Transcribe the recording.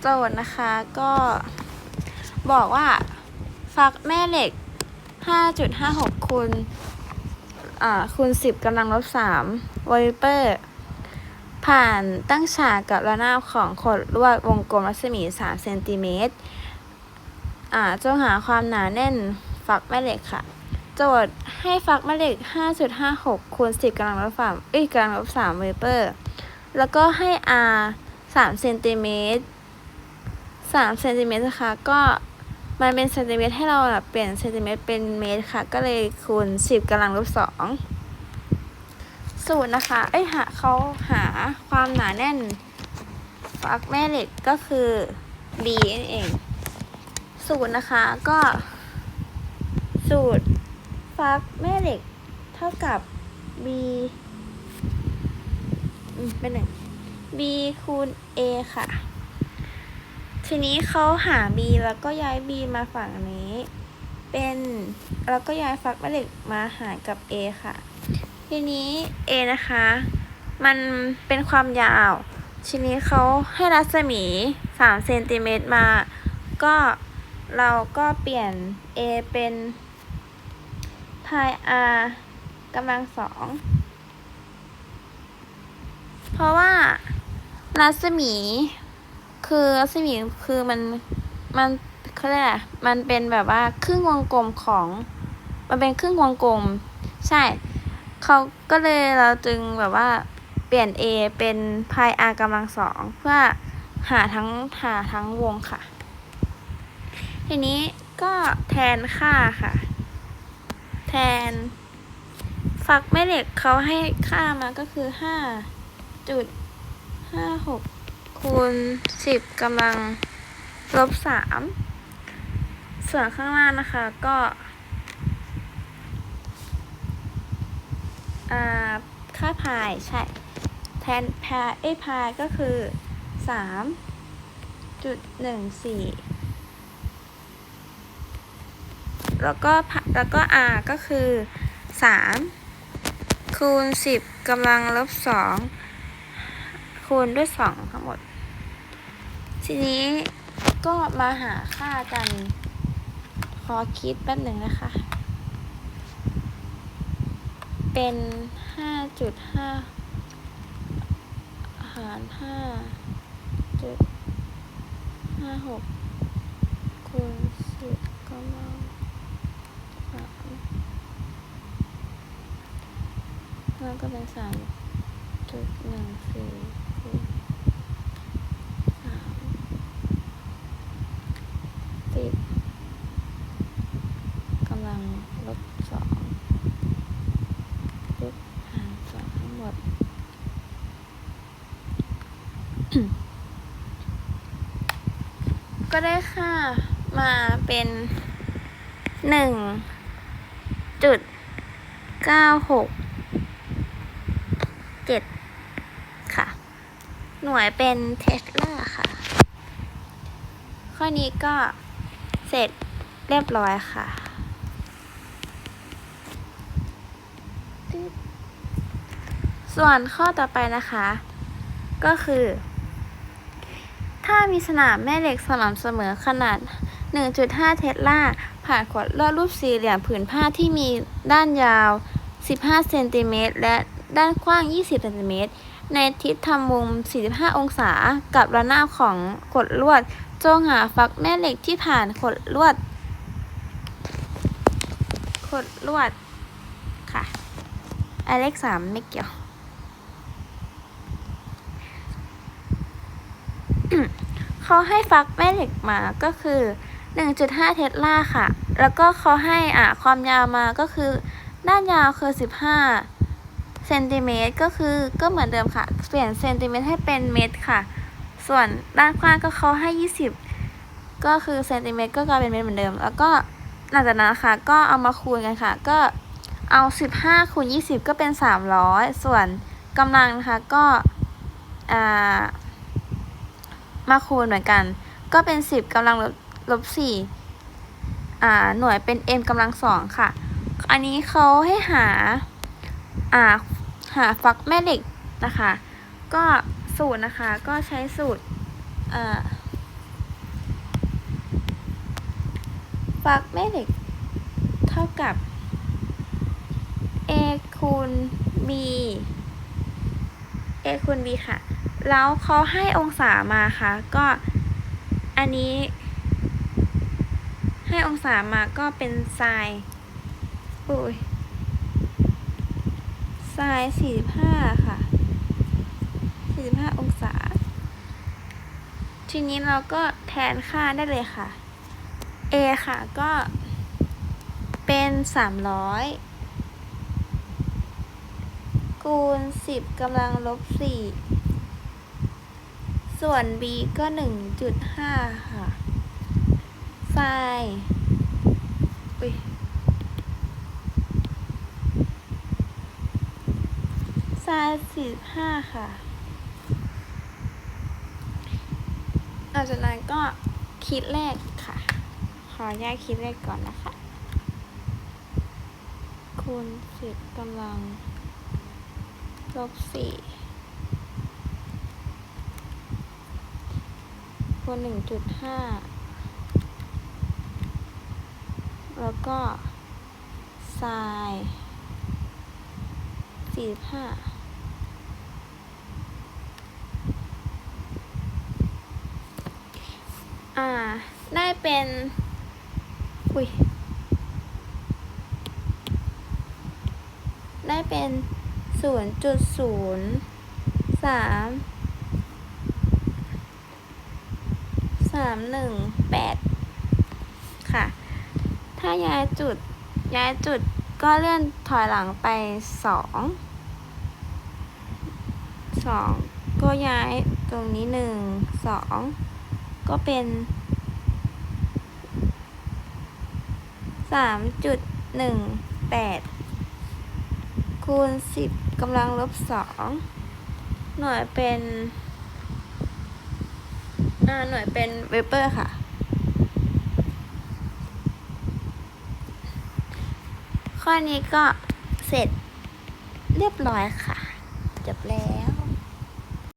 โจทย์นะคะก็บอกว่า ฟักแม่เหล็ก 5.56คูณอ่าคูณ 10กำลังลบ3วอลเปอร์ ผ่านตั้งฉากกับระนาบของขดลวดวงกลมรัศมี 3 เซนติเมตรอ่าจงหาความหนาแน่นฟักแม่เหล็กค่ะ โจทย์ให้ฟักแม่เหล็ก 5.56คูณ 10กำลังลบ3เอ้ยกำลังลบ3วอลเปอร์ แล้วก็ให้ r 3เซนติเมตร สามเซนติเมตรนะคะ ก็มันเป็นเซนติเมตรให้เราเปลี่ยนเซนติเมตรเป็นเมตรค่ะ ก็เลยคูณสิบกำลังลบสองสูตรนะคะ เอ้ยหาเขาหาความหนาแน่นฟักแม่เหล็กก็คือ b นั่นเอง สูตรนะคะก็ สูตรฟักแม่เหล็กเท่ากับ b อืมเป็นหนึ่ง b คูณ a ค่ะ ทีนี้เขาหา b แล้วก็ย้าย b มาฝั่งนี้ เป็นแล้วก็ย้ายฟักแม่เหล็กมาหารกับ a ค่ะ ทีนี้ a นะคะ มันเป็นความยาว ทีนี้เขาให้รัศมี3เซนติเมตรมา ก็เราก็เปลี่ยน a เป็น pi r กำลังสองเพราะว่ารัศมี คือรัศมีคือมันมันเขาเรียกอะไรมันเป็นแบบว่าครึ่งวงกลมของ มันเป็นครึ่งวงกลม ใช่ เขาก็เลยเราจึงแบบว่าเปลี่ยน a เป็น pi r กำลังสองเพื่อหาทั้งหาทั้งวงค่ะ ทีนี้ก็แทนค่าค่ะ แทน ฝักแม่เหล็กเขาให้ค่ามาก็คือห้าจุดห้าหก คูณสิบกำลังลบสามส่วนข้างล่างนะคะก็อ่าค่าพายใช่ แทนพายเอพายก็คือสามจุดหนึ่งสี่แล้วก็แล้วก็ r ก็คือสามคูณสิบกำลังลบสองคูณด้วยสองทั้งหมด ทีนี้ก็มาหาค่ากัน ขอคิดแป๊บหนึ่งนะคะ เป็นห้าจุดห้าหารห้าจุดห้าหกคูณสิบกำลังสามแล้วก็เป็นสามจุดหนึ่งสี่ามิบกำลังลบสองลบหารสองทั้งหมด ก็ได้ค่ามาเป็นหนึ่งจุดเก้าหกเจ็ดค่ะ หน่วยเป็นเทสลาค่ะ ข้อนี้ก็ เสร็จเรียบร้อยค่ะ ส่วนข้อต่อไปนะคะ ก็คือ ถ้ามีสนามแม่เหล็กสม่ำเสมอขนาด 1.5 เทสลา ผ่านขวดลอดรูปสี่เหลี่ยมผืนผ้าที่มีด้านยาว 15 เซนติเมตรและด้านกว้าง 20 เซนติเมตร ในทิศทำมุม 45 องศา กับระนาบของขดลวด จงหาฟักแม่เหล็กที่ผ่านขดลวด ขดลวด ค่ะอเลขสามไม่เกี่ยว เขาให้ฟักแม่เหล็กมาก็คือ 1.5 เทสลาค่ะ แล้วก็เขาให้อะความยาวมาก็คือ ด้านยาวคือ 15 ซนติเมตรก็คือก็เหมือนเดิมค่ะ เปลี่ยนเซนติเมตรให้เป็นเมตรค่ะ ส่วนด้านกว้างก็เขาให้ 20 ก็คือเซนติเมตรก็กลายเป็นเมตรเหมือนเดิม แล้วก็หลังจากนั้นนะคะก็เอามาคูณกันค่ะ ก็เอา 15คูณ20 ก็เป็น 300 ส่วนกำลังนะคะก็อ่ามาคูณเหมือนกัน ก็เป็น 10กำลังลบลบ4อ่าหน่วยเป็น m กำลังสองค่ะ อันนี้เขาให้หาอ่า หาฟักแม่เหล็กนะคะ ก็สูตรนะคะก็ใช้สูตรฟักแม่เหล็ก เท่ากับ a คูณ b a คูณ b ค่ะ แล้วเขาให้องศามาค่ะ ก็อันนี้ ให้องศามาก็เป็นไซน์อุ้ย ไซน์สี่สิบห้าค่ะสี่สิบห้าองศา ทีนี้เราก็แทนค่าได้เลยค่ะ a ค่ะก็เป็นสามร้อยคูณสิบกำลังลบสี่ส่วน b ก็หนึ่งจุดห้าค่ะไซน์อุ้ยไซน์ สี่ห้าค่ะหลังจากนั้นก็คิดเลขค่ะ ขอแยกคิดเลขก่อนนะคะ คูณสิบกำลัง ลบสี่คูณหนึ่งจุดห้าแล้วก็ไซน์สี่ห้า อ่า ได้เป็น อุ้ย ได้เป็นศูนย์จุดศูนย์สามสามหนึ่งแปดค่ะ ถ้าย้ายจุด ย้ายจุดก็เลื่อนถอยหลังไปสองสองก็ย้ายตรงนี้หนึ่งสอง ก็เป็นสามจุดหนึ่งแปดคูณสิบกำลังลบสองหน่วยเป็นอ่าหน่วยเป็นเวเปอร์ค่ะ ข้อนี้ก็เสร็จเรียบร้อยค่ะ จบแล้ว